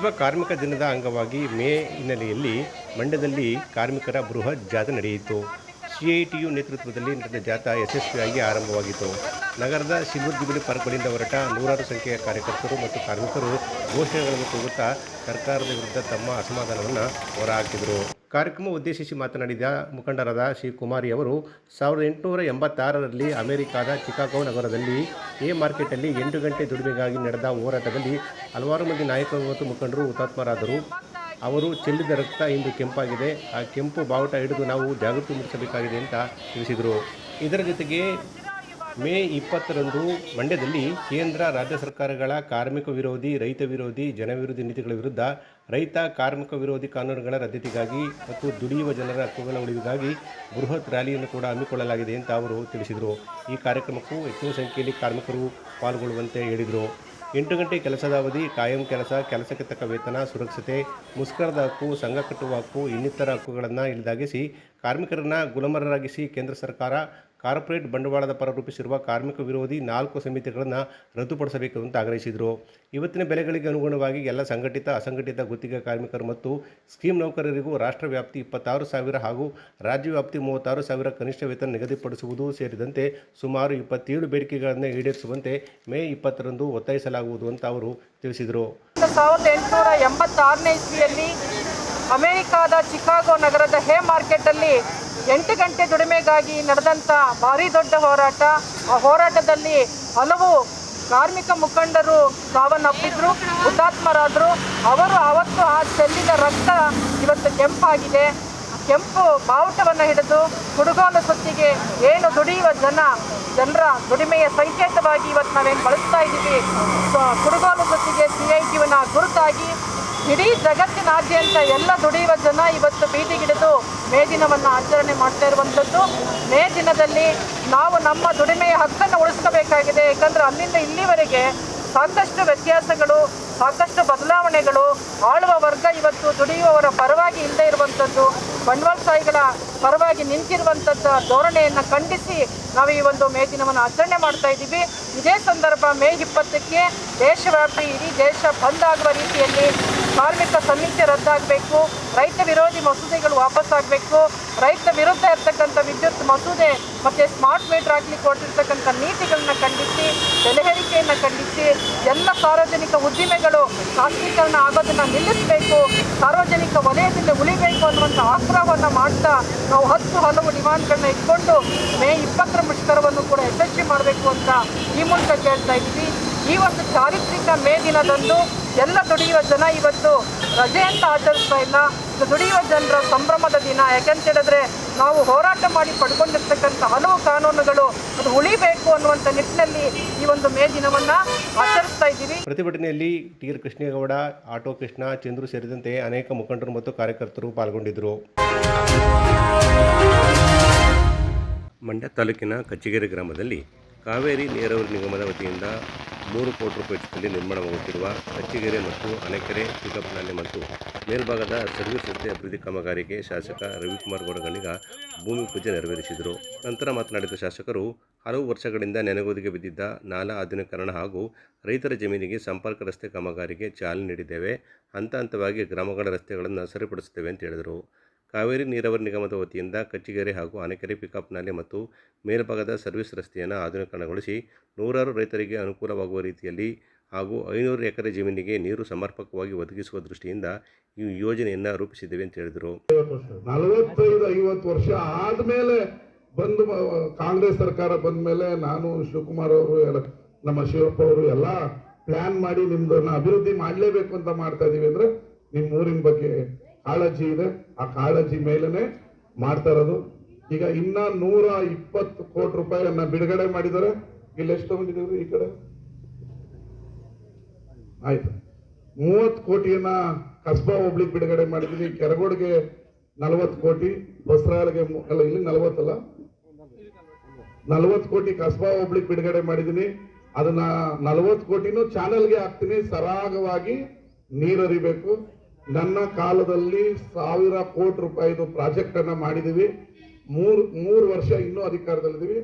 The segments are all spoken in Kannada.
ವಿಶ್ವ ಕಾರ್ಮಿಕ ದಿನದ ಅಂಗವಾಗಿ ಮೇ ಹಿನ್ನೆಲೆಯಲ್ಲಿ ಮಂಡ್ಯದಲ್ಲಿ ಕಾರ್ಮಿಕರ ಬೃಹತ್ ಜಾಥಾ ನಡೆಯಿತು. ಸಿಐಟಿಯು ನೇತೃತ್ವದಲ್ಲಿ ನಡೆದ ಜಾಥಾ ಯಶಸ್ವಿಯಾಗಿ ಆರಂಭವಾಗಿತ್ತು. ನಗರದ ಸಿಲ್ವರ್ ಜುಬಿಲಿ ಪಾರ್ಕ್ ಬಳಿಯಿಂದ ಹೊರಟ ನೂರಾರು ಸಂಖ್ಯೆಯ ಕಾರ್ಯಕರ್ತರು ಮತ್ತು ಕಾರ್ಮಿಕರು ಘೋಷಣೆಗಳನ್ನು ಕೂಗುತ್ತಾ ಸರ್ಕಾರದ ವಿರುದ್ಧ ತಮ್ಮ ಅಸಮಾಧಾನವನ್ನು ಹೊರಹಾಕಿದರು. ಕಾರ್ಯಕ್ರಮ ಉದ್ದೇಶಿಸಿ ಮಾತನಾಡಿದ ಮುಖಂಡರಾದ ಶ್ರೀ ಕುಮಾರಿ ಅವರು, ಸಾವಿರದ ಎಂಟುನೂರ ಎಂಬತ್ತಾರರಲ್ಲಿ ಅಮೆರಿಕಾದ ಚಿಕಾಗೋ ನಗರದಲ್ಲಿ ಎ ಮಾರ್ಕೆಟಲ್ಲಿ ಎಂಟು ಗಂಟೆ ದುಡಿಮೆಗಾಗಿ ನಡೆದ ಹೋರಾಟದಲ್ಲಿ ಹಲವಾರು ಮಂದಿ ನಾಯಕರು ಮತ್ತು ಮುಖಂಡರು ಹುತಾತ್ಮರಾದರು. ಅವರು ಚೆಲ್ಲಿದ ರಕ್ತ ಇಂದು ಕೆಂಪಾಗಿದೆ. ಆ ಕೆಂಪು ಬಾವುಟ ಹಿಡಿದು ನಾವು ಜಾಗೃತಿ ಮೂಡಿಸಬೇಕಾಗಿದೆ ಅಂತ ತಿಳಿಸಿದರು. ಇದರ ಜೊತೆಗೆ ಮೇ ಇಪ್ಪತ್ತರಂದು ಮಂಡ್ಯದಲ್ಲಿ ಕೇಂದ್ರ, ರಾಜ್ಯ ಸರ್ಕಾರಗಳ ಕಾರ್ಮಿಕ ವಿರೋಧಿ, ರೈತ ವಿರೋಧಿ ಜನವಿರೋಧಿ ನೀತಿಗಳ ವಿರುದ್ಧ ರೈತ ಕಾರ್ಮಿಕ ವಿರೋಧಿ ಕಾನೂನುಗಳ ರದ್ದತಿಗಾಗಿ ಮತ್ತು ದುಡಿಯುವ ಜನರ ಹಕ್ಕುಗಳ ಉಳಿವಿಗಾಗಿ ಬೃಹತ್ ರ್ಯಾಲಿಯನ್ನು ಕೂಡ ಹಮ್ಮಿಕೊಳ್ಳಲಾಗಿದೆ ಅಂತ ಅವರು ತಿಳಿಸಿದರು. ಈ ಕಾರ್ಯಕ್ರಮಕ್ಕೂ ಹೆಚ್ಚಿನ ಸಂಖ್ಯೆಯಲ್ಲಿ ಕಾರ್ಮಿಕರು ಪಾಲ್ಗೊಳ್ಳುವಂತೆ ಹೇಳಿದರು. ಎಂಟು ಗಂಟೆ ಕೆಲಸದ ಅವಧಿ, ಕಾಯಂ ಕೆಲಸ, ಕೆಲಸಕ್ಕೆ ತಕ್ಕ ವೇತನ, ಸುರಕ್ಷತೆ, ಮುಷ್ಕರದ ಹಕ್ಕು, ಸಂಘ ಕಟ್ಟುವ ಹಕ್ಕು, ಇನ್ನಿತರ ಹಕ್ಕುಗಳನ್ನು ಇಳಿದಾಗಿಸಿ ಕಾರ್ಮಿಕರನ್ನು ಗುಲಮರರಾಗಿಸಿ ಕೇಂದ್ರ ಸರ್ಕಾರ ಕಾರ್ಪೊರೇಟ್ ಬಂಡವಾಳದ ಪರ ರೂಪಿಸಿರುವ ಕಾರ್ಮಿಕ ವಿರೋಧಿ ನಾಲ್ಕು ಸಮಿತಿಗಳನ್ನು ರದ್ದುಪಡಿಸಬೇಕು ಅಂತ ಆಗ್ರಹಿಸಿದರು. ಇವತ್ತಿನ ಬೆಲೆಗಳಿಗೆ ಅನುಗುಣವಾಗಿ ಎಲ್ಲ ಸಂಘಟಿತ, ಅಸಂಘಟಿತ ಗುತ್ತಿಗೆ ಕಾರ್ಮಿಕರು ಮತ್ತು ಸ್ಕೀಮ್ ನೌಕರರಿಗೂ ರಾಷ್ಟ್ರ ವ್ಯಾಪ್ತಿ ಇಪ್ಪತ್ತಾರು ಸಾವಿರ ಹಾಗೂ ರಾಜ್ಯ ವ್ಯಾಪ್ತಿ ಮೂವತ್ತಾರು ಸಾವಿರ ಕನಿಷ್ಠ ವೇತನ ನಿಗದಿಪಡಿಸುವುದು ಸೇರಿದಂತೆ ಸುಮಾರು ಇಪ್ಪತ್ತೇಳು ಬೇಡಿಕೆಗಳನ್ನು ಈಡೇರಿಸುವಂತೆ ಮೇ ಇಪ್ಪತ್ತರಂದು ಒತ್ತಾಯಿಸಲಾಗುವುದು ಅಂತ ಅವರು ತಿಳಿಸಿದರು. ಸಾವಿರದ ಎಂಟುನೂರ ಅಮೆರಿಕಾದ ಚಿಕಾಗೋ ನಗರದ ಹೇ ಮಾರ್ಕೆಟಲ್ಲಿ ಎಂಟು ಗಂಟೆ ದುಡಿಮೆಗಾಗಿ ನಡೆದಂಥ ಭಾರಿ ದೊಡ್ಡ ಹೋರಾಟ. ಆ ಹೋರಾಟದಲ್ಲಿ ಹಲವು ಕಾರ್ಮಿಕ ಮುಖಂಡರು ಸಾವನ್ನಪ್ಪಿದ್ರು, ಹುತಾತ್ಮರಾದರು. ಅವರು ಅವತ್ತು ಆ ಚೆಲ್ಲಿದ ರಕ್ತ ಇವತ್ತು ಕೆಂಪಾಗಿದೆ. ಕೆಂಪು ಬಾವುಟವನ್ನು ಹಿಡಿದು ಕುಡುಗೋಲು ಸುತ್ತಿಗೆ ಏನು ದುಡಿಯುವ ಜನ, ಜನರ ದುಡಿಮೆಯ ಸಂಕೇತವಾಗಿ ಇವತ್ತು ನಾವೇನು ಬಳಸ್ತಾ ಇದ್ದೀವಿ. ಕುಡುಗೋಲು ಸುತ್ತಿಗೆ ಸಿ ಐ ಟಿವನ್ನ ಗುರುತಾಗಿ, ಇಡೀ ಜಗತ್ತಿನಾದ್ಯಂತ ಎಲ್ಲ ದುಡಿಯುವ ಜನ ಇವತ್ತು ಬೀದಿಗಿಡಿದು ಮೇ ದಿನವನ್ನು ಆಚರಣೆ ಮಾಡ್ತಾ ಇರುವಂಥದ್ದು. ಮೇ ದಿನದಲ್ಲಿ ನಾವು ನಮ್ಮ ದುಡಿಮೆಯ ಹಕ್ಕನ್ನು ಉಳಿಸ್ಕೋಬೇಕಾಗಿದೆ. ಯಾಕಂದರೆ ಅಲ್ಲಿಂದ ಇಲ್ಲಿವರೆಗೆ ಸಾಕಷ್ಟು ವ್ಯತ್ಯಾಸಗಳು, ಸಾಕಷ್ಟು ಬದಲಾವಣೆಗಳು ಆಳುವ ವರ್ಗ ಇವತ್ತು ದುಡಿಯುವವರ ಪರವಾಗಿ ಇಲ್ಲದೆ ಇರುವಂಥದ್ದು. ಬಂಡವಾಳಶಾಹಿಗಳ ಪರವಾಗಿ ನಿಂತಿರುವಂಥದ್ದ ಧೋರಣೆಯನ್ನು ಖಂಡಿಸಿ ನಾವು ಈ ಒಂದು ಮೇ ದಿನವನ್ನು ಆಚರಣೆ ಮಾಡ್ತಾ ಇದ್ದೀವಿ. ಇದೇ ಸಂದರ್ಭ ಮೇ ಇಪ್ಪತ್ತಕ್ಕೆ ದೇಶವ್ಯಾಪಿ, ಇಡೀ ದೇಶ ಬಂದ್ ಆಗುವ ರೀತಿಯಲ್ಲಿ ಕಾರ್ಮಿಕ ಸಮಿತಿ ರದ್ದಾಗಬೇಕು, ರೈತ ವಿರೋಧಿ ಮಸೂದೆಗಳು ವಾಪಸ್ಸಾಗಬೇಕು, ರೈತ ವಿರುದ್ಧ ಇರ್ತಕ್ಕಂಥ ವಿದ್ಯುತ್ ಮಸೂದೆ ಮತ್ತು ಸ್ಮಾರ್ಟ್ ಮೀಟರ್ ಹಾಕ್ಲಿಕ್ಕೆ ಕೊಟ್ಟಿರ್ತಕ್ಕಂಥ ನೀತಿಗಳನ್ನ ಖಂಡಿಸಿ, ಬೆಲೆಹರಿಕೆಯನ್ನು ಖಂಡಿಸಿ, ಎಲ್ಲ ಸಾರ್ವಜನಿಕ ಉದ್ದಿಮೆಗಳು ಖಾಸಗೀಕರಣ ಆಗೋದನ್ನು ನಿಲ್ಲಿಸಬೇಕು, ಸಾರ್ವಜನಿಕ ವಲಯದಿಂದ ಉಳಿಬೇಕು ಅನ್ನುವಂಥ ಆಗ್ರಹವನ್ನು ಮಾಡ್ತಾ ನಾವು ಹತ್ತು ಹಲವು ಡಿಮಾಂಡ್ಗಳನ್ನ ಇಟ್ಕೊಂಡು ಮೇ ಇಪ್ಪತ್ತರ ಮುಷ್ಕರವನ್ನು ಕೂಡ ಯಶಸ್ವಿ ಮಾಡಬೇಕು ಅಂತ ಈ ಮೂಲಕ ಕೇಳ್ತಾ ಇದ್ವಿ ಈ ಒಂದು ಚಾರಿತ್ರಿಕ ಮೇ ದಿನದಂದು ಎಲ್ಲ ದುಡಿಯುವ ಜನ ಇವತ್ತು ರಜೆ ಅಂತ ಆಚರಿಸ್ತಾ ಇಲ್ಲ. ದುಡಿಯುವ ಜನರ ಸಂಭ್ರಮದ ದಿನ. ಯಾಕೆಂತ ಹೇಳಿದ್ರೆ ನಾವು ಹೋರಾಟ ಮಾಡಿ ಪಡ್ಕೊಂಡಿರ್ತಕ್ಕಂಥ ಹಲವು ಕಾನೂನುಗಳು ಅದು ಉಳಿಬೇಕು ಅನ್ನುವಂಥ ನಿಟ್ಟಿನಲ್ಲಿ ಈ ಒಂದು ಮೇ ದಿನವನ್ನು ಆಚರಿಸ್ತಾ ಇದ್ದೀವಿ. ಪ್ರತಿಭಟನೆಯಲ್ಲಿ T R Krishnegowda auto Krishna Chandru ಸೇರಿದಂತೆ ಅನೇಕ ಮುಖಂಡರು ಮತ್ತು ಕಾರ್ಯಕರ್ತರು ಪಾಲ್ಗೊಂಡಿದ್ದರು. ಮಂಡ್ಯ ತಾಲೂಕಿನ ಕಚ್ಚಿಗೆರೆ ಗ್ರಾಮದಲ್ಲಿ ಕಾವೇರಿ ನೀರಾವರಿ ನಿಗಮದ ವತಿಯಿಂದ ಮೂರು ಕೋಟಿ ರೂಪಾಯಿ ವೆಚ್ಚದಲ್ಲಿ ನಿರ್ಮಾಣವಾಗುತ್ತಿರುವ ಅಚ್ಚಿಗೆರೆ ಮತ್ತು ಅಣೆಕೆರೆ ಪಿಕಪ್ ನಾಲೆ ಮತ್ತು ಮೇಲ್ಭಾಗದ ಸರ್ವಿಸ್ ರಸ್ತೆ ಅಭಿವೃದ್ಧಿ ಕಾಮಗಾರಿಗೆ ಶಾಸಕ ರವಿಕುಮಾರ್ ಗೌಡಗಣಿಗ ಭೂಮಿ ಪೂಜೆ ನೆರವೇರಿಸಿದರು. ನಂತರ ಮಾತನಾಡಿದ ಶಾಸಕರು, ಹಲವು ವರ್ಷಗಳಿಂದ ನೆನೆಗುದಿಗೆ ಬಿದ್ದಿದ್ದ ನಾಲಾ ಆಧುನೀಕರಣ ಹಾಗೂ ರೈತರ ಜಮೀನಿಗೆ ಸಂಪರ್ಕ ರಸ್ತೆ ಕಾಮಗಾರಿಗೆ ಚಾಲನೆ ನೀಡಿದ್ದೇವೆ. ಹಂತ ಹಂತವಾಗಿ ಗ್ರಾಮಗಳ ರಸ್ತೆಗಳನ್ನು ಸರಿಪಡಿಸುತ್ತೇವೆ ಅಂತ ಹೇಳಿದರು. ಕಾವೇರಿ ನೀರಾವರಿ ನಿಗಮದ ವತಿಯಿಂದ ಕಚ್ಚಿಗೆರೆ ಹಾಗೂ ಆನೆಕೆರೆ ಪಿಕಪ್ ನಾಲೆ ಮತ್ತು ಮೇಲ್ಭಾಗದ ಸರ್ವಿಸ್ ರಸ್ತೆಯನ್ನು ಆಧುನೀಕರಣಗೊಳಿಸಿ ನೂರಾರು ರೈತರಿಗೆ ಅನುಕೂಲವಾಗುವ ರೀತಿಯಲ್ಲಿ ಹಾಗೂ ಐನೂರು ಎಕರೆ ಜಮೀನಿಗೆ ನೀರು ಸಮರ್ಪಕವಾಗಿ ಒದಗಿಸುವ ದೃಷ್ಟಿಯಿಂದ ಈ ಯೋಜನೆಯನ್ನು ರೂಪಿಸಿದ್ದೇವೆ ಅಂತ ಹೇಳಿದರು. ನಲವತ್ತೈದು ಐವತ್ತು ವರ್ಷ ಆದಮೇಲೆ ಬಂದು ಕಾಂಗ್ರೆಸ್ ಸರ್ಕಾರ ಬಂದ ಮೇಲೆ ನಾನು ಶಿವಕುಮಾರ್ ಅವರು ನಮ್ಮ ಶಿವಪ್ಪ ಅವರು ಎಲ್ಲ ಪ್ಲಾನ್ ಮಾಡಿ ನಿಮ್ದನ್ನ ಅಭಿವೃದ್ಧಿ ಮಾಡಲೇಬೇಕು ಅಂತ ಮಾಡ್ತಾ ಇದೀವಿ. ಅಂದ್ರೆ ನಿಮ್ಮ ಊರಿನ ಬಗ್ಗೆ ಕಾಳಜಿ ಇದೆ. ಆ ಕಾಳಜಿ ಮೇಲೆನೆ ಮಾಡ್ತಾ ಇರೋದು. ಈಗ ಇನ್ನ ನೂರ ಇಪ್ಪತ್ತು ಕೋಟಿ ರೂಪಾಯಿಯನ್ನ ಬಿಡುಗಡೆ ಮಾಡಿದ್ದಾರೆ. ಇಲ್ಲಿ ಎಷ್ಟು ತಗೊಂಡಿದ್ದೀವಿ ಈ ಕಡೆ? ಆಯ್ತು. ಮೂವತ್ತು ಕೋಟಿಯನ್ನ ಕಸ್ಬಾ ಹೋಬ್ಳಿಗೆ ಬಿಡುಗಡೆ ಮಾಡಿದೀನಿ ಕೆರಗೋಡ್ಗೆ ನಲವತ್ತು ಕೋಟಿ, ಬಸ್ರಾಳ್ಗೆ ಅಲ್ಲ, ಇಲ್ಲಿ ನಲವತ್ತಲ್ಲ ನಲವತ್ತು ಕೋಟಿ ಕಸ್ಬಾ ಹೋಬ್ಳಿಗೆ ಬಿಡುಗಡೆ ಮಾಡಿದೀನಿ ಅದನ್ನ ನಲವತ್ತು ಕೋಟಿನೂ ಚಾನಲ್ಗೆ ಹಾಕ್ತೀನಿ. ಸರಾಗವಾಗಿ ನೀರರಿಬೇಕು ನನ್ನ ಕಾಲದಲ್ಲಿ ಸಾವಿರ ಕೋಟಿ ರೂಪಾಯಿದು ಪ್ರಾಜೆಕ್ಟ್ ಅನ್ನ ಮಾಡಿದೀವಿ. ಮೂರ್, ಮೂರು ವರ್ಷ ಇನ್ನೂ ಅಧಿಕಾರದಲ್ಲಿದ್ದೀವಿ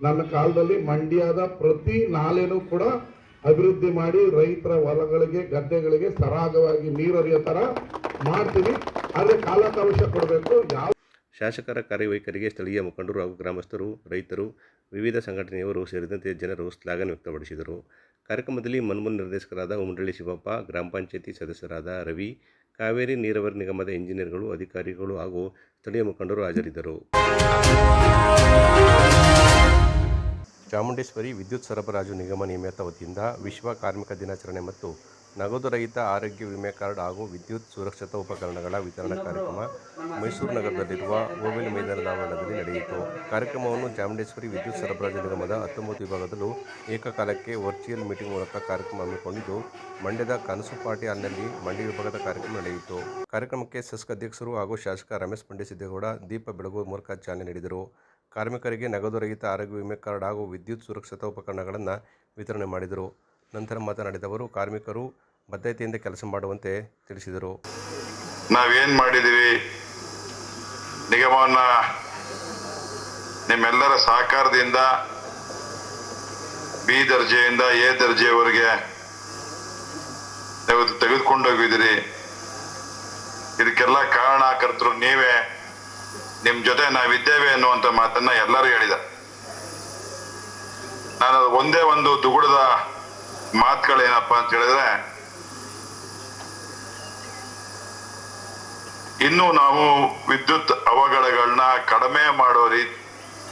ನನ್ನ ಕಾಲದಲ್ಲಿ ಮಂಡ್ಯದ ಪ್ರತಿ ನಾಲೆನೂ ಕೂಡ ಅಭಿವೃದ್ಧಿ ಮಾಡಿ ರೈತರ ಹೊಲಗಳಿಗೆ, ಗದ್ದೆಗಳಿಗೆ ಸರಾಗವಾಗಿ ನೀರು ಹರಿಯೋ ಥರ ಮಾಡ್ತೀವಿ. ಆದರೆ ಕಾಲಾವಕಾಶ ಕೊಡಬೇಕು. ಯಾವ ಶಾಸಕರ ಕಾರ್ಯವೈಖರಿಗೆ ಸ್ಥಳೀಯ ಮುಖಂಡರು ಹಾಗೂ ಗ್ರಾಮಸ್ಥರು, ರೈತರು, ವಿವಿಧ ಸಂಘಟನೆಯವರು ಸೇರಿದಂತೆ ಜನರು ಶ್ಲಾಘನೆ ವ್ಯಕ್ತಪಡಿಸಿದರು. ಕಾರ್ಯಕ್ರಮದಲ್ಲಿ ಮನ್ಮೂಲ್ ನಿರ್ದೇಶಕರಾದ ಉಮರಳ್ಳಿ ಶಿವಪ್ಪ, ಗ್ರಾಮ ಪಂಚಾಯಿತಿ ಸದಸ್ಯರಾದ ರವಿ ಕಾವೇರಿ ನೀರಾವರಿ ನಿಗಮದ ಇಂಜಿನಿಯರ್ಗಳು, ಅಧಿಕಾರಿಗಳು ಹಾಗೂ ಸ್ಥಳೀಯ ಮುಖಂಡರು ಹಾಜರಿದ್ದರು. ಚಾಮುಂಡೇಶ್ವರಿ ವಿದ್ಯುತ್ ಸರಬರಾಜು ನಿಗಮ ನಿಯಮಿತ ವತಿಯಿಂದ ವಿಶ್ವ ಕಾರ್ಮಿಕ ದಿನಾಚರಣೆ ಮತ್ತು ನಗದು ರಹಿತ ಆರೋಗ್ಯ ವಿಮೆ ಕಾರ್ಡ್ ಹಾಗೂ ವಿದ್ಯುತ್ ಸುರಕ್ಷತಾ ಉಪಕರಣಗಳ ವಿತರಣಾ ಕಾರ್ಯಕ್ರಮ ಮೈಸೂರು ನಗರದಲ್ಲಿರುವ ಓವೆಲ್ ಮೈದಾನದ ಆವರಣದಲ್ಲಿ ನಡೆಯಿತು. ಕಾರ್ಯಕ್ರಮವನ್ನು ಚಾಮುಂಡೇಶ್ವರಿ ವಿದ್ಯುತ್ ಸರಬರಾಜು ನಿಗಮದ ಹತ್ತೊಂಬತ್ತು ವಿಭಾಗದಲ್ಲೂ ಏಕಕಾಲಕ್ಕೆ ವರ್ಚುವಲ್ ಮೀಟಿಂಗ್ ಮೂಲಕ ಕಾರ್ಯಕ್ರಮ ಹಮ್ಮಿಕೊಂಡಿದ್ದು, ಮಂಡ್ಯದ ಕನಸು ಪಾರ್ಟಿ ಹಾಲ್ನಲ್ಲಿ ಮಂಡ್ಯ ವಿಭಾಗದ ಕಾರ್ಯಕ್ರಮ ನಡೆಯಿತು. ಕಾರ್ಯಕ್ರಮಕ್ಕೆ ಸೆಸ್ಕ್ ಅಧ್ಯಕ್ಷರು ಹಾಗೂ ಶಾಸಕ ರಮೇಶ್ ಪಂಡಿತ್ ಸಿದ್ದೇಗೌಡ, ದೀಪ ಬೆಳಗುವ ಮೂಲಕ ಚಾಲನೆ ನೀಡಿದರು. ಕಾರ್ಮಿಕರಿಗೆ ನಗದು ರಹಿತ ಆರೋಗ್ಯ ವಿಮೆ ಕಾರ್ಡ್ ಹಾಗೂ ವಿದ್ಯುತ್ ಸುರಕ್ಷತಾ ಉಪಕರಣಗಳನ್ನು ವಿತರಣೆ ಮಾಡಿದರು. ನಂತರ ಮಾತನಾಡಿದವರು ಕಾರ್ಮಿಕರು ಬದ್ಧತೆಯಿಂದ ಕೆಲಸ ಮಾಡುವಂತೆ ತಿಳಿಸಿದರು. ನಾವೇನ್ ಮಾಡಿದೀವಿ? ನಿಗಮವನ್ನು ನಿಮ್ಮೆಲ್ಲರ ಸಹಕಾರದಿಂದ, ಬಿ ದರ್ಜೆಯಿಂದ ಎ ದರ್ಜೆಯವರೆಗೆ ನೀವು ತೆಗೆದುಕೊಂಡೋಗಿದ್ದೀರಿ ಇದಕ್ಕೆಲ್ಲ ಕಾರಣಕರ್ತರು ನೀವೇ. ನಿಮ್ಮ ಜೊತೆ ನಾವಿದ್ದೇವೆ ಅನ್ನುವಂಥ ಮಾತನ್ನ ಎಲ್ಲರೂ ಹೇಳಿದ. ನಾನು ಒಂದೇ ಒಂದು ದುಗುಡದ ಮಾತುಗಳೇನಪ್ಪ ಅಂತ ಹೇಳಿದ್ರೆ, ಇನ್ನು ನಾವು ವಿದ್ಯುತ್ ಅವಘಡಗಳನ್ನ ಕಡಿಮೆ ಮಾಡೋ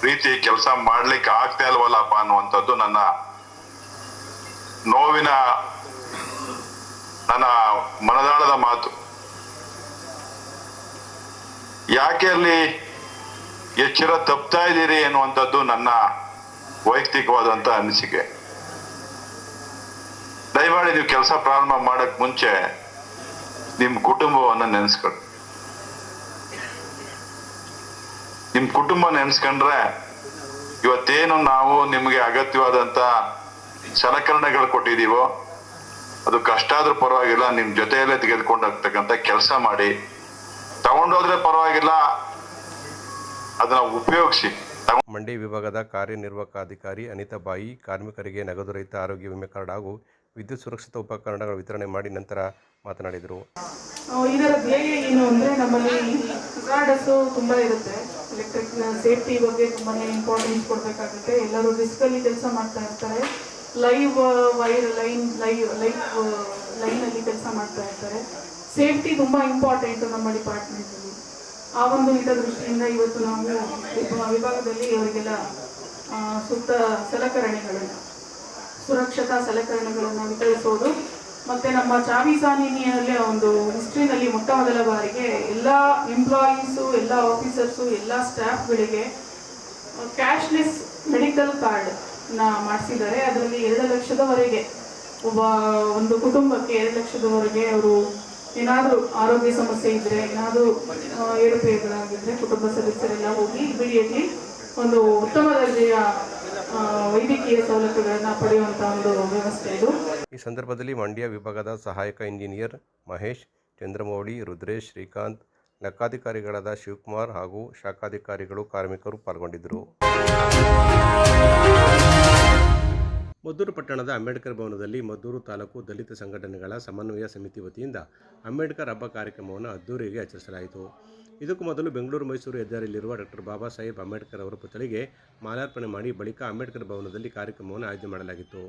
ರೀತಿ ಕೆಲಸ ಮಾಡ್ಲಿಕ್ಕೆ ಆಗ್ತಾ ಇಲ್ವಲ್ಲಪ್ಪ ಅನ್ನುವಂಥದ್ದು ನನ್ನ ನೋವಿನ ನನ್ನ ಮನದಾಳದ ಮಾತು. ಯಾಕೆ ಅಲ್ಲಿ ಎಚ್ಚರ ತಪ್ತಾ ಇದ್ದೀರಿ ಅನ್ನುವಂಥದ್ದು ನನ್ನ ವೈಯಕ್ತಿಕವಾದಂಥ ಅನಿಸಿಕೆ. ದಯಮಾಡಿ ನೀವು ಕೆಲಸ ಪ್ರಾರಂಭ ಮಾಡಕ್ ಮುಂಚೆ ನಿಮ್ ಕುಟುಂಬವನ್ನ ನೆನೆಸ್ಕೊಳ್ಳಿ. ನಿಮ್ ಕುಟುಂಬ ನೆನೆಸ್ಕೊಂಡ್ರೆ ಇವತ್ತೇನು ನಾವು ನಿಮ್ಗೆ ಅಗತ್ಯವಾದಂತ ಸಲಕರಣೆಗಳು ಕೊಟ್ಟಿದೀವೋ, ಅದು ಕಷ್ಟ ಆದ್ರೂ ಪರವಾಗಿಲ್ಲ, ನಿಮ್ ಜೊತೆಯಲ್ಲೇ ತೆಗೆದುಕೊಂಡು ಹೋಗ್ತಕ್ಕಂಥ ಕೆಲಸ ಮಾಡಿ. ತಗೊಂಡೋದ್ರೆ ಪರವಾಗಿಲ್ಲ, ಅದನ್ನ ಉಪಯೋಗಿಸಿ. ಮಂಡಿ ವಿಭಾಗದ ಕಾರ್ಯನಿರ್ವಾಹಕ ಅಧಿಕಾರಿ ಅನಿತಾ ಬಾಯಿ ಕಾರ್ಮಿಕರಿಗೆ ನಗದು ರಹಿತ ಆರೋಗ್ಯ ವಿಮೆ ಕಾರ್ಡ್ ಹಾಗೂ ವಿದ್ಯುತ್ ಸುರಕ್ಷತಾ ಉಪಕರಣಗಳ ವಿತರಣೆ ಮಾಡಿ ನಂತರ ಮಾತನಾಡಿದರು. ಇದರ ಧ್ಯೇಯ ಏನು ಅಂದರೆ ನಮ್ಮಲ್ಲಿ ಹಜಾರ್ಡಸ್ಸು ತುಂಬ ಇರುತ್ತೆ. ಎಲೆಕ್ಟ್ರಿಕ್ ಸೇಫ್ಟಿ ಬಗ್ಗೆ ತುಂಬಾ ಇಂಪಾರ್ಟೆನ್ಸ್ ಕೊಡಬೇಕಾಗುತ್ತೆ. ಎಲ್ಲರೂ ರಿಸ್ಕಲ್ಲಿ ಕೆಲಸ ಮಾಡ್ತಾ ಇರ್ತಾರೆ. Live wire line live live ಲೈನಲ್ಲಿ ಕೆಲಸ ಮಾಡ್ತಾ ಇರ್ತಾರೆ. ಸೇಫ್ಟಿ ತುಂಬ ಇಂಪಾರ್ಟೆಂಟು ನಮ್ಮ ಡಿಪಾರ್ಟ್ಮೆಂಟಲ್ಲಿ ಆ ಒಂದು ಹಿತದೃಷ್ಟಿಯಿಂದ ಇವತ್ತು ನಾವು ವಿಭಾ- ವಿಭಾಗದಲ್ಲಿ ಅವರಿಗೆಲ್ಲ ಸೂಕ್ತ ಸಲಕರಣೆಗಳನ್ನು ಸುರಕ್ಷತಾ ಸಲಕರಣೆಗಳನ್ನು ವಿತರಿಸೋದು ಮತ್ತೆ ನಮ್ಮ ಚಾವಿ ಸಾನಿನಿಯಲ್ಲಿ ಒಂದು ಹಿಸ್ಟ್ರಿನಲ್ಲಿ ಮೊಟ್ಟ ಮೊದಲ ಬಾರಿಗೆ ಎಲ್ಲ ಎಂಪ್ಲಾಯೀಸು ಎಲ್ಲ ಆಫೀಸರ್ಸು ಎಲ್ಲ ಸ್ಟಾಫ್ಗಳಿಗೆ ಕ್ಯಾಶ್ಲೆಸ್ ಮೆಡಿಕಲ್ ಕಾರ್ಡ್ನ ಮಾಡಿಸಿದ್ದಾರೆ. ಅದರಲ್ಲಿ ಎರಡು ಲಕ್ಷದವರೆಗೆ ಒಬ್ಬ ಒಂದು ಕುಟುಂಬಕ್ಕೆ ಎರಡು ಲಕ್ಷದವರೆಗೆ ಅವರು ಏನಾದರೂ ಆರೋಗ್ಯ ಸಮಸ್ಯೆ ಇದ್ರೆ, ಏನಾದರೂ ಏರುಪೇರುಗಳಾಗಿದ್ರೆ ಕುಟುಂಬ ಸದಸ್ಯರೆಲ್ಲ ಹೋಗಿ ಇಮಿಡಿಯೇಟ್ಲಿ ಒಂದು ಉತ್ತಮ ದರ್ಜೆಯ ವೈದ್ಯಕೀಯ ಒಂದು ವ್ಯವಸ್ಥೆ ಈ ಸಂದರ್ಭದಲ್ಲಿ ಮಂಡ್ಯ ವಿಭಾಗದ ಸಹಾಯಕ ಇಂಜಿನಿಯರ್ ಮಹೇಶ್, ಚಂದ್ರಮೌಳಿ, ರುದ್ರೇಶ್, ಶ್ರೀಕಾಂತ್ ಲೆಕ್ಕಾಧಿಕಾರಿಗಳಾದ ಶಿವಕುಮಾರ್ ಹಾಗೂ ಶಾಖಾಧಿಕಾರಿಗಳು, ಕಾರ್ಮಿಕರು ಪಾಲ್ಗೊಂಡಿದ್ದರು. ಮದ್ದೂರು ಪಟ್ಟಣದ ಅಂಬೇಡ್ಕರ್ ಭವನದಲ್ಲಿ ಮದ್ದೂರು ತಾಲೂಕು ದಲಿತ ಸಂಘಟನೆಗಳ ಸಮನ್ವಯ ಸಮಿತಿ ವತಿಯಿಂದ ಅಂಬೇಡ್ಕರ್ ಹಬ್ಬ ಕಾರ್ಯಕ್ರಮವನ್ನು ಅದ್ದೂರಿಗೆ ಆಚರಿಸಲಾಯಿತು. ಇದಕ್ಕೂ ಮೊದಲು ಬೆಂಗಳೂರು ಮೈಸೂರು ಹೆದ್ದಾರಿಯಲ್ಲಿರುವ ಡಾಕ್ಟರ್ ಬಾಬಾ ಸಾಹೇಬ್ ಅಂಬೇಡ್ಕರ್ ಅವರ ಪುತ್ಥಳಿಗೆ ಮಾಲಾರ್ಪಣೆ ಮಾಡಿ ಬಳಿಕ ಅಂಬೇಡ್ಕರ್ ಭವನದಲ್ಲಿ ಕಾರ್ಯಕ್ರಮವನ್ನು ಆಯೋಜನೆ ಮಾಡಲಾಗಿತ್ತು.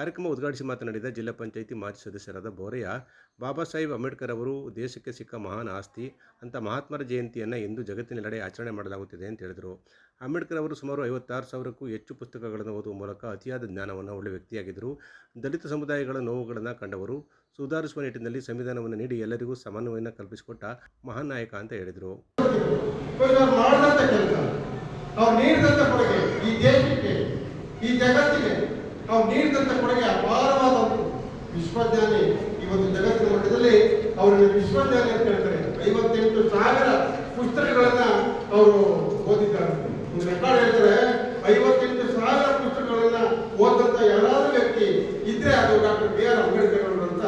ಕಾರ್ಯಕ್ರಮ ಉದ್ಘಾಟಿಸಿ ಮಾತನಾಡಿದ ಜಿಲ್ಲಾ ಪಂಚಾಯಿತಿ ಮಾಜಿ ಸದಸ್ಯರಾದ ಬೋರಯ್ಯ, ಬಾಬಾ ಸಾಹೇಬ್ ಅಂಬೇಡ್ಕರ್ ಅವರು ದೇಶಕ್ಕೆ ಸಿಕ್ಕ ಮಹಾನ್ ಆಸ್ತಿ, ಅಂತ ಮಹಾತ್ಮರ ಜಯಂತಿಯನ್ನು ಇಂದು ಜಗತ್ತಿನೆಲ್ಲೆಡೆ ಆಚರಣೆ ಮಾಡಲಾಗುತ್ತಿದೆ ಅಂತ ಹೇಳಿದರು. ಅಂಬೇಡ್ಕರ್ ಅವರು ಸುಮಾರು ಐವತ್ತಾರು ಸಾವಿರಕ್ಕೂ ಹೆಚ್ಚು ಪುಸ್ತಕಗಳನ್ನು ಓದುವ ಮೂಲಕ ಅತಿಯಾದ ಜ್ಞಾನವನ್ನು ಒಳ್ಳೆಯ ವ್ಯಕ್ತಿಯಾಗಿದ್ದರು. ದಲಿತ ಸಮುದಾಯಗಳ ನೋವುಗಳನ್ನು ಕಂಡವರು ಸುಧಾರಿಸುವ ನಿಟ್ಟಿನಲ್ಲಿ ಸಂವಿಧಾನವನ್ನು ನೀಡಿ ಎಲ್ಲರಿಗೂ ಸಮನ್ವಯವನ್ನು ಕಲ್ಪಿಸಿಕೊಟ್ಟ ಮಹಾನ್ ನಾಯಕ ಅಂತ ಹೇಳಿದರು. ಈ ಈ ಜಗತ್ತಿಗೆ. ಅವ್ರು ನೀಡಿದಂಥ ಕೊಡುಗೆ ಅಪಾರವಾದ ಒಂದು ವಿಶ್ವಜ್ಞಾನಿ ಒಂದು ಜಗತ್ತಿನ ಮಟ್ಟದಲ್ಲಿ ಅವರನ್ನು ವಿಶ್ವಜ್ಞಾನಿ ಅಂತ ಹೇಳ್ತಾರೆ. ಐವತ್ತೆಂಟು ಸಾವಿರ ಪುಸ್ತಕಗಳನ್ನ ಅವರು ಓದಿದ್ದಾರೆ. ರೆಕಾರ್ಡ್ ಹೇಳ್ತಾರೆ ಐವತ್ತೆಂಟು ಸಾವಿರ ಪುಸ್ತಕಗಳನ್ನ ಓದಂತ ಯಾರಾದ್ರೂ ವ್ಯಕ್ತಿ ಇದ್ರೆ ಅದು ಡಾಕ್ಟರ್ ಬಿ ಆರ್ ಅಂಬೇಡ್ಕರ್ ಅವರು ಅಂತ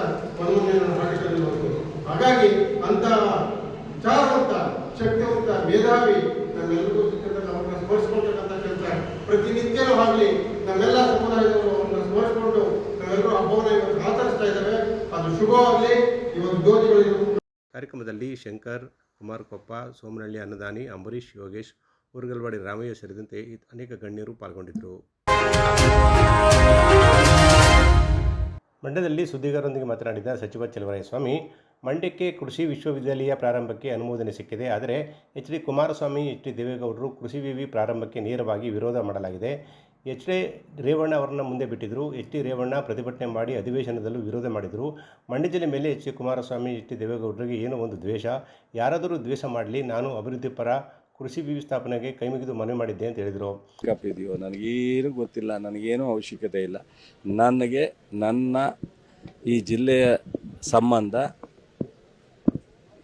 ಆರ್ಟಿಕಲ್ ನೋಡ್ಬೋದು ಹಾಗಾಗಿ ಅಂತ ವಿಚಾರವಂತ, ಶಕ್ತಿವಂತ ಮೇಧಾವಿ ನಮ್ಮೆಲ್ಲರಿಗೂ ಸಿಕ್ಕಂತ ಅವ್ರನ್ನ ಸ್ಮರಿಸ್ಕೊಳ್ತಕ್ಕಂಥ ಕೆಲಸ ಪ್ರತಿನಿತ್ಯನೂ ಆಗಲಿ, ನಮ್ಮೆಲ್ಲ ಸ್ಮರಿಸ್ಕೊಂಡು ಹಬ್ಬವನ್ನು ಆಚರಿಸ್ತಾ ಅದು ಶುಭವಾಗಲಿ. ಇವತ್ತು ಜ್ಯೋತಿಗಳು ಕಾರ್ಯಕ್ರಮದಲ್ಲಿ ಶಂಕರ್, ಕುಮಾರ್ ಕೊಪ್ಪ ಸೋಮನಹಳ್ಳಿ ಅನ್ನದಾನಿ, ಅಂಬರೀಷ್, ಯೋಗೇಶ್, ಊರುಗಲ್ವಾಡಿ ರಾಮಯ್ಯ ಸೇರಿದಂತೆ ಅನೇಕ ಗಣ್ಯರು ಪಾಲ್ಗೊಂಡಿದ್ದರು. ಮಂಡ್ಯದಲ್ಲಿ ಸುದ್ದಿಗಾರರೊಂದಿಗೆ ಮಾತನಾಡಿದ ಸಚಿವ ಚಲವರಾಯಸ್ವಾಮಿ, ಮಂಡ್ಯಕ್ಕೆ ಕೃಷಿ ವಿಶ್ವವಿದ್ಯಾಲಯ ಪ್ರಾರಂಭಕ್ಕೆ ಅನುಮೋದನೆ ಸಿಕ್ಕಿದೆ. ಆದರೆ H D Kumaraswamy, H D ದೇವೇಗೌಡರು ಕೃಷಿ ವಿವಿ ಪ್ರಾರಂಭಕ್ಕೆ ನೇರವಾಗಿ ವಿರೋಧ ಮಾಡಲಾಗಿದೆ. ಎಚ್ ಡಿ ರೇವಣ್ಣ ಅವರನ್ನು ಮುಂದೆ ಬಿಟ್ಟಿದ್ದರು ಎಚ್ ಡಿ ರೇವಣ್ಣ ಪ್ರತಿಭಟನೆ ಮಾಡಿ ಅಧಿವೇಶನದಲ್ಲೂ ವಿರೋಧ ಮಾಡಿದರು. ಮಂಡ್ಯ ಜಿಲ್ಲೆ ಮೇಲೆ H D Kumaraswamy, H D ದೇವೇಗೌಡರಿಗೆ ಏನೋ ಒಂದು ದ್ವೇಷ. ಯಾರಾದರೂ ದ್ವೇಷ ಮಾಡಲಿ, ನಾನು ಅಭಿವೃದ್ಧಿ ಪರ ಕೃಷಿ ವಿವಿ ಸ್ಥಾಪನೆಗೆ ಕೈಮುಗಿದು ಮನವಿ ಮಾಡಿದ್ದೆ ಅಂತ ಹೇಳಿದರು. ಇದೆಯೋ? ನನಗೇನು ಗೊತ್ತಿಲ್ಲ. ನನಗೇನೂ ಅವಶ್ಯಕತೆ ಇಲ್ಲ. ನನಗೆ ನನ್ನ ಈ ಜಿಲ್ಲೆಯ ಸಂಬಂಧ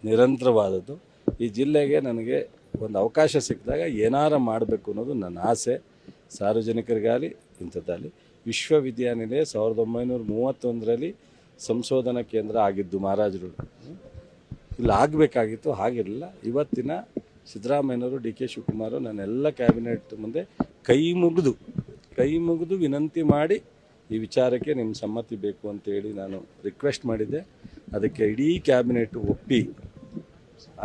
ನಿರಂತರವಾದದ್ದು. ಈ ಜಿಲ್ಲೆಗೆ ನನಗೆ ಒಂದು ಅವಕಾಶ ಸಿಕ್ಕಿದಾಗ ಏನಾರ ಮಾಡಬೇಕು ಅನ್ನೋದು ನನ್ನ ಆಸೆ. ಸಾರ್ವಜನಿಕರಿಗಾಗಲಿ, ಇಂಥದ್ದಾಗಲಿ, ವಿಶ್ವವಿದ್ಯಾನಿಲಯ ಸಾವಿರದ ಒಂಬೈನೂರ ಮೂವತ್ತೊಂದರಲ್ಲಿ ಸಂಶೋಧನಾ ಕೇಂದ್ರ ಆಗಿದ್ದು ಮಹಾರಾಜರು ಇಲ್ಲಿ, ಆಗಬೇಕಾಗಿತ್ತು, ಹಾಗಿರಲಿಲ್ಲ. ಇವತ್ತಿನ ಸಿದ್ದರಾಮಯ್ಯನವರು, ಡಿ ಕೆ ಶಿವಕುಮಾರ್ ನನ್ನೆಲ್ಲ ಕ್ಯಾಬಿನೆಟ್ ಮುಂದೆ ಕೈ ಮುಗಿದು ಕೈ ಮುಗಿದು ವಿನಂತಿ ಮಾಡಿ ಈ ವಿಚಾರಕ್ಕೆ ನಿಮ್ಮ ಸಮ್ಮತಿ ಬೇಕು ಅಂತೇಳಿ ನಾನು ರಿಕ್ವೆಸ್ಟ್ ಮಾಡಿದ್ದೆ. ಅದಕ್ಕೆ ಇಡೀ ಕ್ಯಾಬಿನೆಟ್ ಒಪ್ಪಿ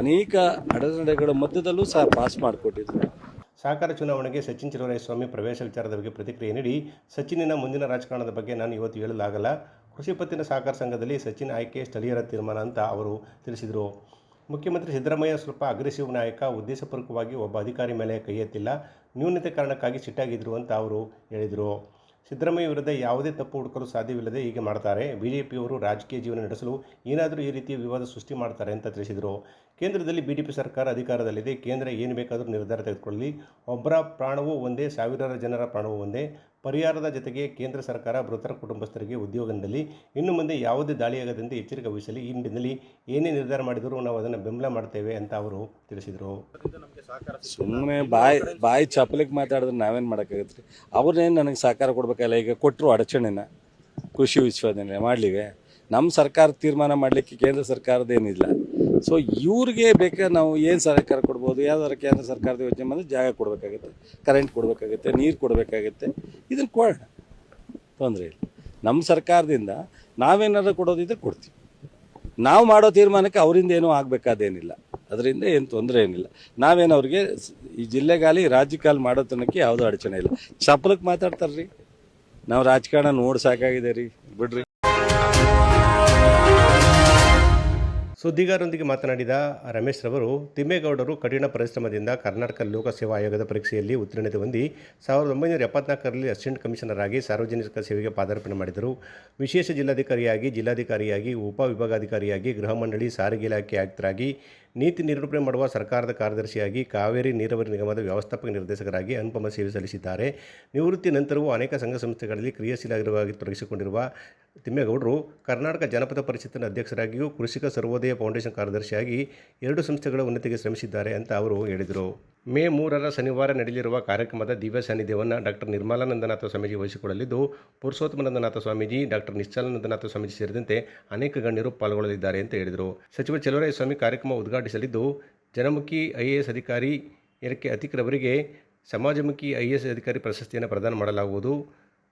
ಅನೇಕ ಅಡೆತಡೆಗಳ ಮಧ್ಯದಲ್ಲೂ ಸಹ ಪಾಸ್ ಮಾಡಿಕೊಟ್ಟಿದ್ರು. ಸಹಕಾರ ಚುನಾವಣೆಗೆ ಸಚಿನ್ ಸ್ವಾಮಿ ಪ್ರವೇಶ ವಿಚಾರದ ಬಗ್ಗೆ ಪ್ರತಿಕ್ರಿಯೆ ನೀಡಿ ಸಚಿನಿನ ಮುಂದಿನ ರಾಜಕಾರಣದ ಬಗ್ಗೆ ನಾನು ಇವತ್ತು ಹೇಳಲಾಗಲ್ಲ. ಕೃಷಿ ಪತ್ತಿನ ಸಹಕಾರ ಸಂಘದಲ್ಲಿ ಸಚಿನ್ ಆಯ್ಕೆ ಸ್ಥಳೀಯರ ತೀರ್ಮಾನ ಅಂತ ಅವರು ತಿಳಿಸಿದರು. ಮುಖ್ಯಮಂತ್ರಿ ಸಿದ್ದರಾಮಯ್ಯ ಸ್ವಲ್ಪ ಅಗ್ರೆಸಿವ್ ನಾಯಕ, ಉದ್ದೇಶಪೂರ್ವಕವಾಗಿ ಒಬ್ಬ ಅಧಿಕಾರಿ ಮೇಲೆ ಕೈ ಎತ್ತಿಲ್ಲ. ನ್ಯೂನತೆ ಕಾರಣಕ್ಕಾಗಿ ಸಿಟ್ಟಾಗಿದ್ದರು ಅಂತ ಅವರು ಹೇಳಿದರು. ಸಿದ್ದರಾಮಯ್ಯ ವಿರುದ್ಧ ಯಾವುದೇ ತಪ್ಪು ಹುಡುಕಲು ಸಾಧ್ಯವಿಲ್ಲದೆ ಹೀಗೆ ಮಾಡ್ತಾರೆ. ಬಿಜೆಪಿಯವರು ರಾಜಕೀಯ ಜೀವನ ನಡೆಸಲು ಏನಾದರೂ ಈ ರೀತಿಯ ವಿವಾದ ಸೃಷ್ಟಿ ಮಾಡ್ತಾರೆ ಅಂತ ತಿಳಿಸಿದರು. ಕೇಂದ್ರದಲ್ಲಿ ಬಿಜೆಪಿ ಸರ್ಕಾರ ಅಧಿಕಾರದಲ್ಲಿದೆ. ಕೇಂದ್ರ ಏನು ಬೇಕಾದರೂ ನಿರ್ಧಾರ ತೆಗೆದುಕೊಳ್ಳಲಿ. ಒಬ್ಬರ ಪ್ರಾಣವೂ ಒಂದೇ, ಸಾವಿರಾರು ಜನರ ಪ್ರಾಣವೂ ಒಂದೇ. ಪರಿಹಾರದ ಜೊತೆಗೆ ಕೇಂದ್ರ ಸರ್ಕಾರ ಮೃತರ ಕುಟುಂಬಸ್ಥರಿಗೆ ಉದ್ಯೋಗದಲ್ಲಿ ಇನ್ನು ಮುಂದೆ ಯಾವುದೇ ದಾಳಿಯಾಗದಂತೆ ಎಚ್ಚರಿಕೆ ವಹಿಸಲಿ. ಈ ನಿಟ್ಟಿನಲ್ಲಿ ಏನೇ ನಿರ್ಧಾರ ಮಾಡಿದರೂ ನಾವು ಅದನ್ನು ಬೆಂಬಲ ಮಾಡ್ತೇವೆ ಅಂತ ಅವರು ತಿಳಿಸಿದರು. ಸುಮ್ಮನೆ ಬಾಯಿ ಬಾಯಿ ಚಪ್ಪಲಿಗೆ ಮಾತಾಡಿದ್ರೆ ನಾವೇನು ಮಾಡೋಕ್ಕಾಗತ್ತೆ? ರೀ ಅವ್ರನ್ನೇನು ನನಗೆ ಸಹಕಾರ ಕೊಡಬೇಕಲ್ಲ? ಈಗ ಕೊಟ್ಟರು ಅಡಚಣೆನ, ಕೃಷಿ ವಿಶ್ವದಲ್ಲಿ ಮಾಡಲಿವೆ. ನಮ್ಮ ಸರ್ಕಾರ ತೀರ್ಮಾನ ಮಾಡಲಿಕ್ಕೆ ಕೇಂದ್ರ ಸರ್ಕಾರದ ಏನಿಲ್ಲ. ಸೊ ಇವ್ರಿಗೆ ಬೇಕಾ ನಾವು ಏನು ಸರ್ಕಾರ ಕೊಡ್ಬೋದು? ಯಾವ್ದಾರು ಕೇಂದ್ರ ಸರ್ಕಾರದ ಯೋಜನೆ ಬಂದರೆ ಜಾಗ ಕೊಡಬೇಕಾಗುತ್ತೆ ಕರೆಂಟ್ ಕೊಡಬೇಕಾಗುತ್ತೆ, ನೀರು ಕೊಡಬೇಕಾಗುತ್ತೆ. ಇದನ್ನು ಕೊಡೋಣ ತೊಂದರೆ ಇಲ್ಲ. ನಮ್ಮ ಸರ್ಕಾರದಿಂದ ನಾವೇನಾದ್ರು ಕೊಡೋದಿದ್ರೆ ಕೊಡ್ತೀವಿ. ನಾವು ಮಾಡೋ ತೀರ್ಮಾನಕ್ಕೆ ಅವರಿಂದ ಏನೂ ಆಗಬೇಕಾದೇನಿಲ್ಲ. ಅದರಿಂದ ಏನು ತೊಂದರೆ ಏನಿಲ್ಲ. ನಾವೇನು ಅವ್ರಿಗೆ ಈ ಜಿಲ್ಲೆಗಾಲಿ ರಾಜ್ಯಕಾಲ ಮಾಡೋ ತನಕ ಯಾವುದೂ ಅಡಚಣೆ ಇಲ್ಲ. ಚಪ್ಪಲಕ್ಕೆ ಮಾತಾಡ್ತಾರ್ರಿ. ನಾವು ರಾಜಕಾರಣ ನೋಡಿ ಸಾಕಾಗಿದೆ ರೀ. ಬಿಡ್ರಿ. ಸುದ್ದಿಗಾರರೊಂದಿಗೆ ಮಾತನಾಡಿದ ರಮೇಶ್ ರವರು, ತಿಮ್ಮೇಗೌಡರು ಕಠಿಣ ಪರಿಶ್ರಮದಿಂದ ಕರ್ನಾಟಕ ಲೋಕಸೇವಾ ಆಯೋಗದ ಪರೀಕ್ಷೆಯಲ್ಲಿ ಉತ್ತೀರ್ಣತೆ ಹೊಂದಿ ಸಾವಿರದ ಒಂಬೈನೂರ ಎಪ್ಪತ್ನಾಲ್ಕರಲ್ಲಿ ಅಸಿಸ್ಟೆಂಟ್ ಕಮಿಷನರ್ ಆಗಿ ಸಾರ್ವಜನಿಕ ಸೇವೆಗೆ ಪಾದಾರ್ಪಣೆ ಮಾಡಿದರು. ವಿಶೇಷ ಜಿಲ್ಲಾಧಿಕಾರಿಯಾಗಿ ಜಿಲ್ಲಾಧಿಕಾರಿಯಾಗಿ ಉಪವಿಭಾಗಾಧಿಕಾರಿಯಾಗಿ ಗೃಹ ಮಂಡಳಿ, ಸಾರಿಗೆ ಇಲಾಖೆ ಆಯುಕ್ತರಾಗಿ, ನೀತಿ ನಿರೂಪಣೆ ಮಾಡುವ ಸರ್ಕಾರದ ಕಾರ್ಯದರ್ಶಿಯಾಗಿ, ಕಾವೇರಿ ನೀರಾವರಿ ನಿಗಮದ ವ್ಯವಸ್ಥಾಪಕ ನಿರ್ದೇಶಕರಾಗಿ ಅನುಪಮ ಸೇವೆ ಸಲ್ಲಿಸಿದ್ದಾರೆ. ನಿವೃತ್ತಿ ನಂತರವೂ ಅನೇಕ ಸಂಘ ಸಂಸ್ಥೆಗಳಲ್ಲಿ ಕ್ರಿಯಾಶೀಲವಾಗಿ ತೊಡಗಿಸಿಕೊಂಡಿರುವ ತಿಮ್ಮೇಗೌಡರು ಕರ್ನಾಟಕ ಜನಪದ ಪರಿಷತ್ತಿನ ಅಧ್ಯಕ್ಷರಾಗಿಯೂ ಕೃಷಿಕ ಸರ್ವೋದಯ ಫೌಂಡೇಶನ್ ಕಾರ್ಯದರ್ಶಿಯಾಗಿ ಎರಡು ಸಂಸ್ಥೆಗಳ ಉನ್ನತಿಗೆ ಶ್ರಮಿಸಿದ್ದಾರೆ ಅಂತ ಅವರು ಹೇಳಿದರು. ಮೇ ಮೂರರ ಶನಿವಾರ ನಡೆಯಲಿರುವ ಕಾರ್ಯಕ್ರಮದ ದಿವ್ಯ ಸಾನ್ನಿಧ್ಯವನ್ನು ಡಾಕ್ಟರ್ ನಿರ್ಮಲಾನಂದನಾಥ ಸ್ವಾಮೀಜಿ ವಹಿಸಿಕೊಳ್ಳಲಿದ್ದು ಪುರುಷೋತ್ತಮನಂದನಾಥ ಸ್ವಾಮೀಜಿ ಡಾಕ್ಟರ್ ನಿಶ್ಚಲಾನಂದನಾಥ ಸ್ವಾಮೀಜಿ ಸೇರಿದಂತೆ ಅನೇಕ ಗಣ್ಯರು ಪಾಲ್ಗೊಳ್ಳಲಿದ್ದಾರೆ ಅಂತ ಹೇಳಿದರು. ಸಚಿವ ಚಲುವರಾಯ ಸ್ವಾಮಿ ಕಾರ್ಯಕ್ರಮ ಉದ್ಘಾಟಿಸಲಿದ್ದು, ಜನಮುಖಿ ಐ ಎ ಎಸ್ ಅಧಿಕಾರಿ ಎಲ್ ಕೆ ಅತಿಕ್ರವರಿಗೆ ಸಮಾಜಮುಖಿ ಐ ಎ ಎಸ್ ಅಧಿಕಾರಿ ಪ್ರಶಸ್ತಿಯನ್ನು ಪ್ರದಾನ ಮಾಡಲಾಗುವುದು.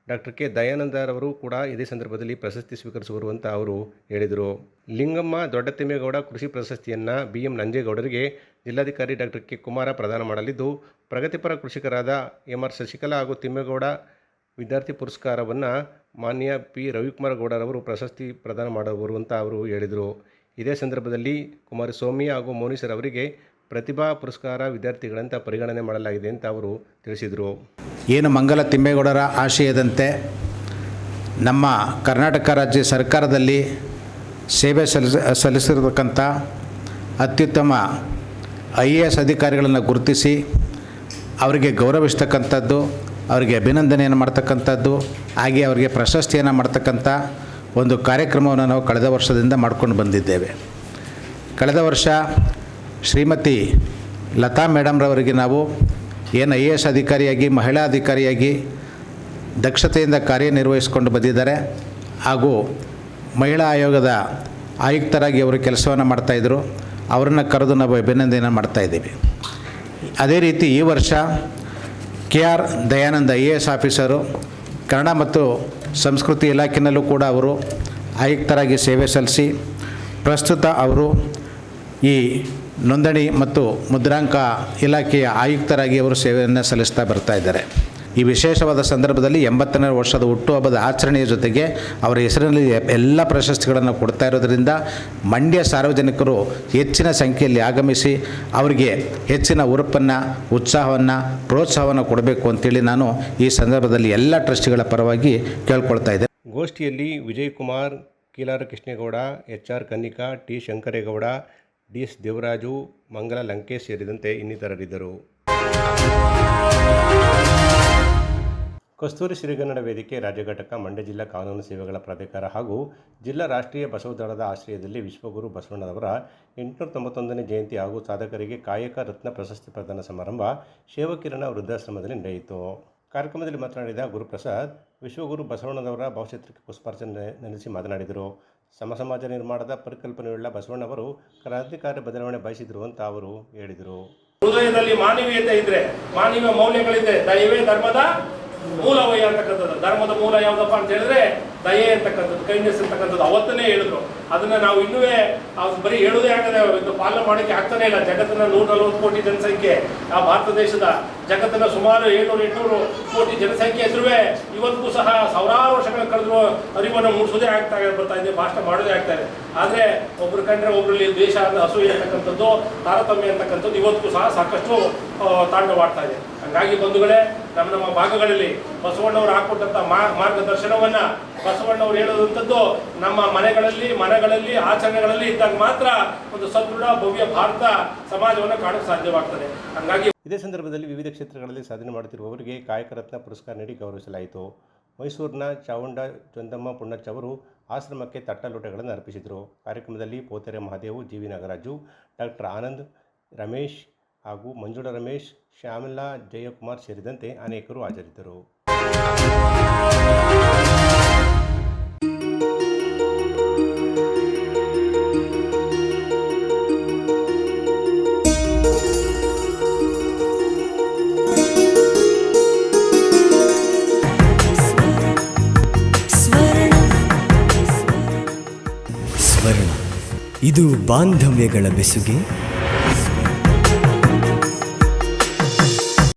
ಡಾಕ್ಟರ್ ಕೆ ದಯಾನಂದರವರು ಕೂಡ ಇದೇ ಸಂದರ್ಭದಲ್ಲಿ ಪ್ರಶಸ್ತಿ ಸ್ವೀಕರಿಸುವರು ಅಂತ ಅವರು ಹೇಳಿದರು. ಲಿಂಗಮ್ಮ ದೊಡ್ಡತಿಮ್ಮೇಗೌಡ ಕೃಷಿ ಪ್ರಶಸ್ತಿಯನ್ನು ಬಿ ಎಂ ನಂಜೇಗೌಡರಿಗೆ ಜಿಲ್ಲಾಧಿಕಾರಿ ಡಾಕ್ಟರ್ ಕೆ ಕುಮಾರ ಪ್ರದಾನ ಮಾಡಲಿದ್ದು, ಪ್ರಗತಿಪರ ಕೃಷಿಕರಾದ ಎಂ ಆರ್ ಶಶಿಕಲಾ ಹಾಗೂ ತಿಮ್ಮೇಗೌಡ ವಿದ್ಯಾರ್ಥಿ ಪುರಸ್ಕಾರವನ್ನು ಮಾನ್ಯ ಪಿ ರವಿಕುಮಾರ್ ಗೌಡರವರು ಪ್ರಶಸ್ತಿ ಪ್ರದಾನ ಮಾಡುವರು ಅಂತ ಅವರು ಹೇಳಿದರು. ಇದೇ ಸಂದರ್ಭದಲ್ಲಿ ಕುಮಾರಸ್ವಾಮಿ ಹಾಗೂ ಮೌನೀಸರ್ ಅವರಿಗೆ ಪ್ರತಿಭಾ ಪುರಸ್ಕಾರ ವಿದ್ಯಾರ್ಥಿಗಳಂತ ಪರಿಗಣನೆ ಮಾಡಲಾಗಿದೆ ಅಂತ ಅವರು ತಿಳಿಸಿದರು. ಏನು ಮಂಗಲ ತಿಮ್ಮೇಗೌಡರ ಆಶಯದಂತೆ ನಮ್ಮ ಕರ್ನಾಟಕ ರಾಜ್ಯ ಸರ್ಕಾರದಲ್ಲಿ ಸೇವೆ ಸಲ್ಲಿಸ, ಸಲ್ಲಿಸಿರತಕ್ಕಂಥ ಅತ್ಯುತ್ತಮ ಐ ಎ ಎಸ್ ಅಧಿಕಾರಿಗಳನ್ನು ಗುರುತಿಸಿ ಅವರಿಗೆ ಗೌರವಿಸ್ತಕ್ಕಂಥದ್ದು, ಅವರಿಗೆ ಅಭಿನಂದನೆಯನ್ನು ಮಾಡ್ತಕ್ಕಂಥದ್ದು, ಹಾಗೆ ಅವರಿಗೆ ಪ್ರಶಸ್ತಿಯನ್ನು ಮಾಡ್ತಕ್ಕಂಥ ಒಂದು ಕಾರ್ಯಕ್ರಮವನ್ನು ನಾವು ಕಳೆದ ವರ್ಷದಿಂದ ಮಾಡ್ಕೊಂಡು ಬಂದಿದ್ದೇವೆ. ಕಳೆದ ವರ್ಷ ಶ್ರೀಮತಿ ಲತಾ ಮೇಡಮ್ರವರಿಗೆ ನಾವು ಏನು ಐ ಎ ಎಸ್ ಅಧಿಕಾರಿಯಾಗಿ, ಮಹಿಳಾ ಅಧಿಕಾರಿಯಾಗಿ ದಕ್ಷತೆಯಿಂದ ಕಾರ್ಯನಿರ್ವಹಿಸಿಕೊಂಡು ಬಂದಿದ್ದಾರೆ. ಹಾಗೂ ಮಹಿಳಾ ಆಯೋಗದ ಆಯುಕ್ತರಾಗಿ ಅವರು ಕೆಲಸವನ್ನು ಮಾಡ್ತಾಯಿದ್ರು ಅವರನ್ನು ಕರೆದು ನಾವು ಅಭಿನಂದನೆ ಮಾಡ್ತಾಯಿದ್ದೀವಿ ಅದೇ ರೀತಿ ಈ ವರ್ಷ K R Dayananda I A S officer, Kannada ಮತ್ತು ಸಂಸ್ಕೃತಿ ಇಲಾಖೆಯಲ್ಲೂ ಕೂಡ ಅವರು ಆಯುಕ್ತರಾಗಿ ಸೇವೆ ಸಲ್ಲಿಸಿ, ಪ್ರಸ್ತುತ ಅವರು ಈ ನೋಂದಣಿ ಮತ್ತು ಮುದ್ರಾಂಕ ಇಲಾಖೆಯ ಆಯುಕ್ತರಾಗಿ ಅವರು ಸೇವೆಯನ್ನು ಸಲ್ಲಿಸ್ತಾ ಬರ್ತಾ ಇದ್ದಾರೆ. ಈ ವಿಶೇಷವಾದ ಸಂದರ್ಭದಲ್ಲಿ ಎಂಬತ್ತನೇ ವರ್ಷದ ಹುಟ್ಟುಹಬ್ಬದ ಆಚರಣೆಯ ಜೊತೆಗೆ ಅವರ ಹೆಸರಿನಲ್ಲಿ ಎಲ್ಲ ಪ್ರಶಸ್ತಿಗಳನ್ನು ಕೊಡ್ತಾ ಇರೋದರಿಂದ ಮಂಡ್ಯ ಸಾರ್ವಜನಿಕರು ಹೆಚ್ಚಿನ ಸಂಖ್ಯೆಯಲ್ಲಿ ಆಗಮಿಸಿ ಅವರಿಗೆ ಹೆಚ್ಚಿನ ಉರುಪನ್ನು ಉತ್ಸಾಹವನ್ನು, ಪ್ರೋತ್ಸಾಹವನ್ನು ಕೊಡಬೇಕು ಅಂತೇಳಿ ನಾನು ಈ ಸಂದರ್ಭದಲ್ಲಿ ಎಲ್ಲ ಟ್ರಸ್ಟ್ಗಳ ಪರವಾಗಿ ಕೇಳ್ಕೊಳ್ತಾ ಇದ್ದೇನೆ. ಗೋಷ್ಠಿಯಲ್ಲಿ Vijay Kumar Keelara Krishnegowda, H R Kannika, T Shankaregowda D S Devaraju, Mangala Lankesh ಸೇರಿದಂತೆ ಇನ್ನಿತರರಿದ್ದರು. ಕಸ್ತೂರಿ ಸಿರಿಗನ್ನಡ ವೇದಿಕೆ ರಾಜ್ಯ ಘಟಕ, ಮಂಡ್ಯ ಜಿಲ್ಲಾ ಕಾನೂನು ಸೇವೆಗಳ ಪ್ರಾಧಿಕಾರ ಹಾಗೂ ಜಿಲ್ಲಾ ರಾಷ್ಟ್ರೀಯ ಬಸವ ದಳದ ಆಶ್ರಯದಲ್ಲಿ ವಿಶ್ವಗುರು ಬಸವಣ್ಣನವರ ಎಂಟುನೂರ ತೊಂಬತ್ತೊಂದನೇ ಜಯಂತಿ ಹಾಗೂ ಸಾಧಕರಿಗೆ ಕಾಯಕ ರತ್ನ ಪ್ರಶಸ್ತಿ ಪ್ರದಾನ ಸಮಾರಂಭ ಶಿವಕಿರಣ ವೃದ್ಧಾಶ್ರಮದಲ್ಲಿ ನಡೆಯಿತು. ಕಾರ್ಯಕ್ರಮದಲ್ಲಿ ಮಾತನಾಡಿದ ಗುರುಪ್ರಸಾದ್, ವಿಶ್ವಗುರು ಬಸವಣ್ಣನವರ ಭಾವಚಿತ್ರಕ್ಕೆ ಪುಷ್ಪಾರ್ಚನೆ ನಡೆಸಿ ಮಾತನಾಡಿದರು. ಸಮ ಸಮಾಜ ನಿರ್ಮಾಣದ ಪರಿಕಲ್ಪನೆಯುಳ್ಳ ಬಸವಣ್ಣವರು ಕ್ರಾಂತಿಕಾರಿ ಬದಲಾವಣೆ ಬಯಸಿದರು ಅಂತ ಅವರು ಹೇಳಿದರು. ಹೃದಯದಲ್ಲಿ ಮಾನವೀಯತೆ ಇದ್ರೆ, ಮಾನವೀಯ ಮೌಲ್ಯಗಳಿದೆ ದೈವೇ ಧರ್ಮದ ಮೂಲವಯ್ಯ ಅಂತಕ್ಕಂಥದ್ದು. ಧರ್ಮದ ಮೂಲ ಯಾವುದಪ್ಪ ಅಂತ ಹೇಳಿದ್ರೆ ದಯೆ ಅಂತಕ್ಕಂಥದ್ದು ಕೈಂಡ್ನೆಸ್ ಅಂತಕ್ಕಂಥದ್ದು ಅವತ್ತನೇ ಹೇಳಿದ್ರು. ಅದನ್ನ ನಾವು ಇನ್ನೂ ಬರೀ ಹೇಳುದೇ ಆಗದೆ ಇದು ಪಾಲನೆ ಮಾಡೋಕೆ ಆಗ್ತಾನೆ ಇಲ್ಲ. ಜಗತ್ತಿನ ನೂರ ನಲವತ್ತು ಕೋಟಿ ಜನಸಂಖ್ಯೆ, ಆ ಭಾರತ ದೇಶದ ಜಗತ್ತಿನ ಸುಮಾರು ಏಳ್ನೂರು, ಎಂಟುನೂರು ಕೋಟಿ ಜನಸಂಖ್ಯೆ ಇದ್ರೂ ಇವತ್ತಿಗೂ ಸಹ ಸಾವಿರಾರು ವರ್ಷಗಳ ಕಳೆದ್ರು ಅರಿವನ್ನು ಮೂಡಿಸೋದೇ ಆಗ್ತಾ ಬರ್ತಾ ಇದೆ, ಭಾಷಣ ಮಾಡೋದೇ ಆಗ್ತಾ ಇದೆ. ಆದ್ರೆ ಒಬ್ರು ಕಂಡ್ರೆ ಒಬ್ರಲ್ಲಿ ದೇಶ ಅಸೂಯೆ ಅಂತಕ್ಕಂಥದ್ದು, ತಾರತಮ್ಯ ಅಂತಕ್ಕಂಥದ್ದು ಇವತ್ತಿಗೂ ಸಹ ಸಾಕಷ್ಟು ತಾಂಡ ತಾಂಡವಾಡ್ತಾ ಇದೆ. ಹಂಗಾಗಿ ಬಂಧುಗಳೇ, ನಮ್ಮ ನಮ್ಮ ಭಾಗಗಳಲ್ಲಿ ಬಸವಣ್ಣವರು ಹಾಕೊಟ್ಟಂತ ಮಾರ್ಗದರ್ಶನವನ್ನ ಬಸವಣ್ಣವ್ರು ಹೇಳುವಂಥದ್ದು ನಮ್ಮ ಮನೆಗಳಲ್ಲಿ ಮನೆಗಳಲ್ಲಿ ಆಚರಣೆಗಳಲ್ಲಿ ಇದ್ದಾಗ ಮಾತ್ರ ಒಂದು ಸದೃಢ, ಭವ್ಯ ಭಾರತ ಸಮಾಜವನ್ನು ಕಾಣಕ್ಕೆ ಸಾಧ್ಯವಾಗ್ತದೆ. ಹಂಗಾಗಿ ಇದೇ ಸಂದರ್ಭದಲ್ಲಿ ವಿವಿಧ ಕ್ಷೇತ್ರಗಳಲ್ಲಿ ಸಾಧನೆ ಮಾಡುತ್ತಿರುವವರಿಗೆ ಕಾಯಕರತ್ನ ಪುರಸ್ಕಾರ ನೀಡಿ ಗೌರವಿಸಲಾಯಿತು. ಮೈಸೂರಿನ ಚಾವುಂಡ ಚಂದಮ್ಮ ಪುಣ್ಣಚ್ಚ ಅವರು ಆಶ್ರಮಕ್ಕೆ ತಟ್ಟಲೋಟಗಳನ್ನು ಅರ್ಪಿಸಿದರು. ಕಾರ್ಯಕ್ರಮದಲ್ಲಿ Potere Mahadevu G V Nagaraju, doctor Anand, Ramesh ಹಾಗೂ ಮಂಜುಳ ರಮೇಶ್, ಶ್ಯಾಮಲಾ ಜಯಕುಮಾರ್ ಸೇರಿದಂತೆ ಅನೇಕರು ಹಾಜರಿದ್ದರು. ಬಾಂಧವ್ಯಗಳ ಬೆಸುಗೆ